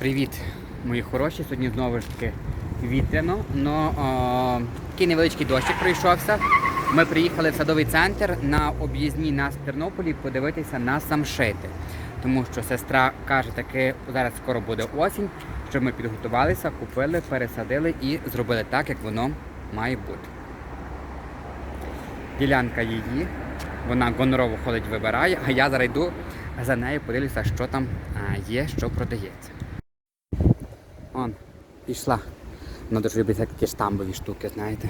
Привіт, мої хороші. Сьогодні знову ж таки вітряно, але такий невеличкий дощик пройшовся. Ми приїхали в садовий центр на об'їзній нас в Тернополі подивитися на самшити. Тому що сестра каже, таки зараз скоро буде осінь, щоб ми підготувалися, купили, пересадили і зробили так, як воно має бути. Ділянка її, вона гонорово ходить, вибирає, а я зараз йду за нею, подивлюся, що там є, що продається. Он, пішла. Вона дуже любить такі штамбові штуки, знаєте.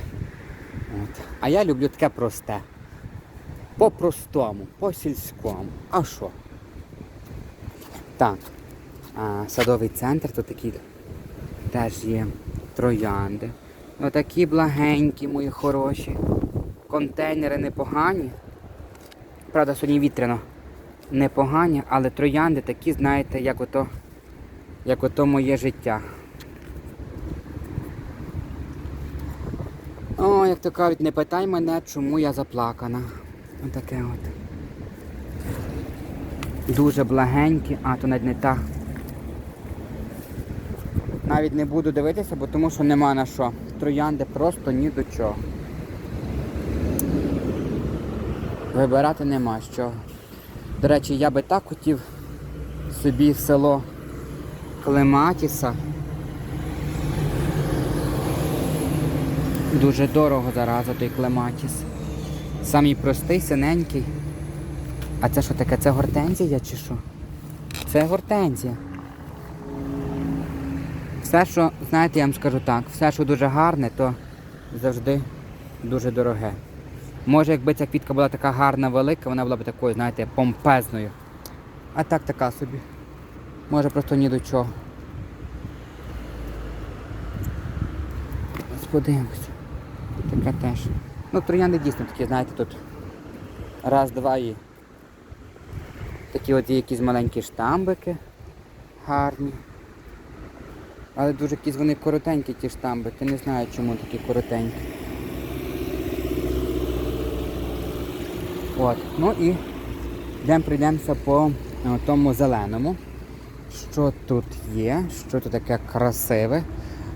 От. А я люблю таке просте. По-простому, по-сільському. А що? Так. А, садовий центр, тут такі теж є троянди. Отакі благенькі, мої хороші. Контейнери непогані. Правда, сьогодні вітряно непогані, але троянди такі, знаєте, як ото, як ото моє життя. О, як то кажуть, не питай мене, чому я заплакана. Отаке от. Дуже благенькі, а то навіть не та. Навіть не буду дивитися, бо тому що нема на що. Троянди просто ні до чого. Вибирати нема чого. До речі, я би так хотів собі село Клематіса. Дуже дорого зараза той Клематіс. Самий простий, синенький. А це що таке? Це гортензія чи що? Це гортензія. Все, що, знаєте, я вам скажу так, все, що дуже гарне, то завжди дуже дороге. Може, якби ця квітка була така гарна, велика, вона була б такою, знаєте, помпезною. А так така собі. Може просто ні до чого. Подивимося. Таке теж. Ну, троянди дійсно такі, знаєте, тут раз, два і такі от якісь маленькі штамбики гарні. Але дуже якісь вони коротенькі ті штамбики. Не знаю чому такі коротенькі. От. Ну і йдемо прийдемося по е, тому зеленому. Що тут є, що тут таке красиве.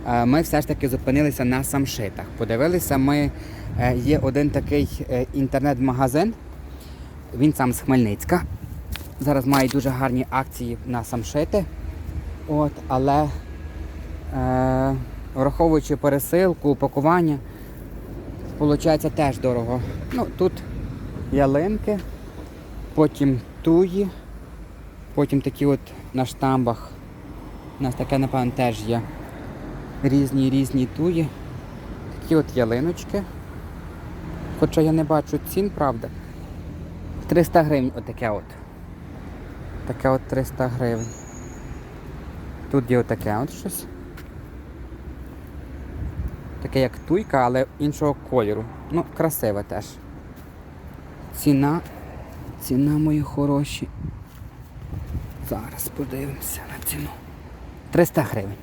Ми все ж таки зупинилися на самшитах. Подивилися, ми е, є один такий е, інтернет-магазин. Він сам з Хмельницька. Зараз має дуже гарні акції на самшити. От, але е, враховуючи пересилку, упакування, виходить теж дорого. Ну, тут ялинки, потім туї, потім такі от на штамбах. У нас таке, напевно, теж є. Різні різні туї. Такі от ялиночки. Хоча я не бачу цін, правда. 300 гривень отаке от. Таке от 300 гривень. Тут є отаке от щось. Таке як туйка, але іншого кольору. Ну, красиве теж. Ціна, ціна мої хороші. Зараз подивимося на ціну. 300 гривень.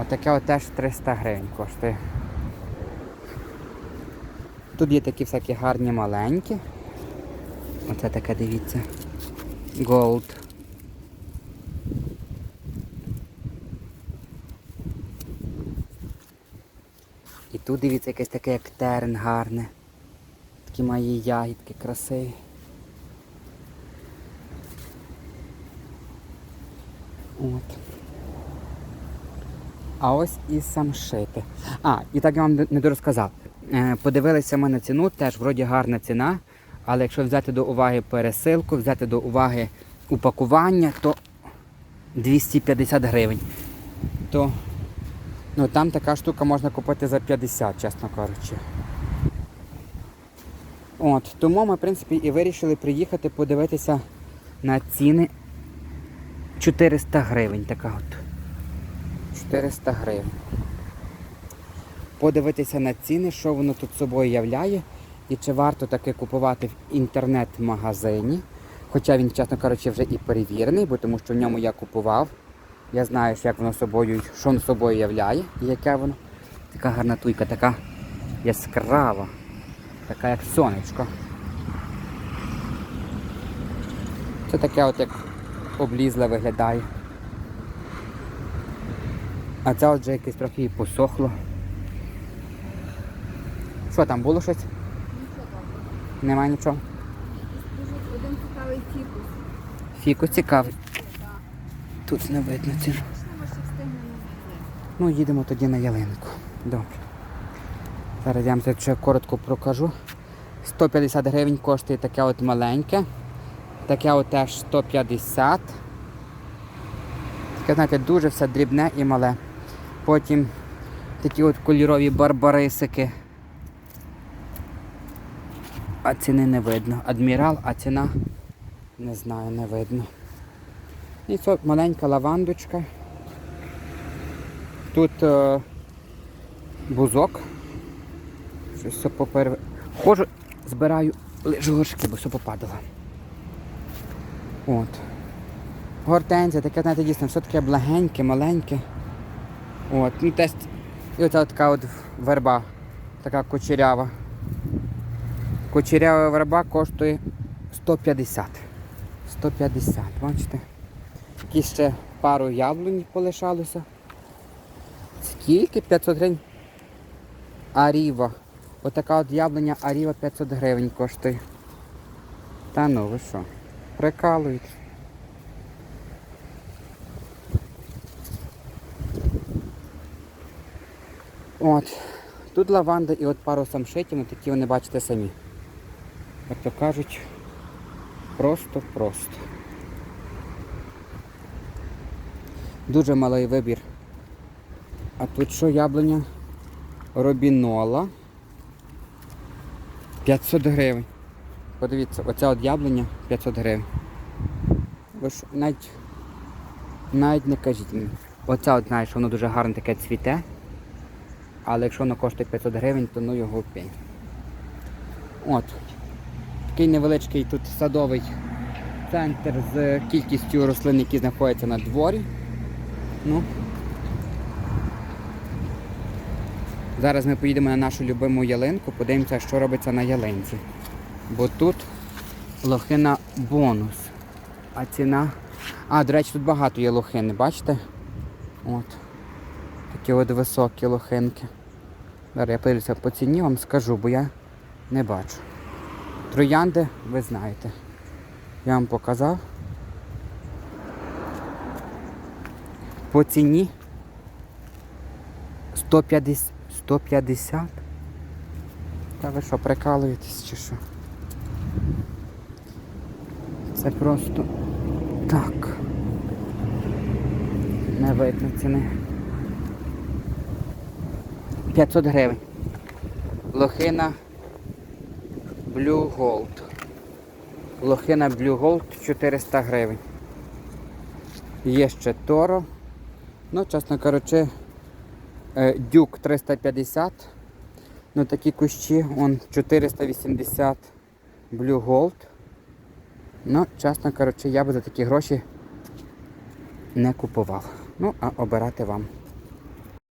Отаке от теж 300 гривень коштує. Тут є такі всякі гарні маленькі. Оце таке, дивіться. Gold. І тут дивіться якесь таке як терн гарне. Такі мої ягідки красиві. От. А ось і самшити. А, і так я вам не дорозказав. Е, Подивилися ми на ціну, теж вроді гарна ціна, але якщо взяти до уваги пересилку, взяти до уваги упакування, то 250 гривень. То ну, там така штука можна купити за 50, чесно кажучи. От, тому ми, в принципі, і вирішили приїхати подивитися на ціни 400 гривень. Така от. 400 гривень. Подивитися на ціни, що воно тут собою являє, і чи варто таки купувати в інтернет-магазині. Хоча він, чесно кажучи, вже і перевірений, бо тому що в ньому я купував. Я знаю, як воно собою, що воно собою являє і яке воно. Така гарна туйка, така яскрава, така як сонечко. Це таке от як облізле виглядає. А це от вже якесь трохи посохло. Що там було щось? Нічого добре. Нема нічого. Один цікавий фікус. Фіку цікавий. Тут не видно знайти. Ну, їдемо тоді на ялинку. Добре. Зараз я вам це ще коротко прокажу. 150 гривень коштує таке от маленьке. Таке от теж 150. Таке, знаєте, дуже все дрібне і мале. Потім такі от кольорові барбарисики. А ціни не видно. Адмірал, а ціна не знаю, не видно. І це маленька лавандочка. Тут е, бузок. Щось все поперв... Хожу, збираю горшки, бо все попадало. От. Гортензія, таке, знаєте, дійсно, все таке благеньке, маленьке. От. Ну, теж... І оця така от верба, така кучерява. Кучерява верба коштує 150. 150, бачите? Які ще пару яблунь полишалося. Скільки? 500 гривень. Аріва. Отака от яблуня Аріва 500 гривень коштує. Та ну ви що? Прикалують. От. Тут лаванда і от пару самшитів, ну такі вони бачите самі. Як то кажуть, просто-просто. Дуже малий вибір. А тут що яблуня? Робінола. 500 гривень. Подивіться, оця от яблуня 500 гривень. Ви ж навіть, навіть не кажіть. Оця от знаєш, воно дуже гарно таке цвіте. Але якщо воно коштує 500 гривень, то ну його в пень. От. Такий невеличкий тут садовий центр з кількістю рослин, які знаходяться на дворі. Ну. Зараз ми поїдемо на нашу любиму ялинку, подивимося, що робиться на ялинці. Бо тут лохина бонус. А ціна. А, до речі, тут багато є лохини, бачите? От. Такі от високі лохинки. Зараз я подивлюся по ціні, вам скажу, бо я не бачу. Троянди, ви знаєте. Я вам показав. По ціні 150. 150? Та ви що, прикалуєтесь чи що? Це просто так. Не видно ціни. 500 гривень. Лохина Blue Gold. Лохина Blue Gold 400 гривень. Є ще Торо. Ну, чесно кажучи, е, Дюк 350. Ну такі кущі, он 480 Blue Gold. Ну, чесно кажучи, я би за такі гроші не купував. Ну, а обирати вам.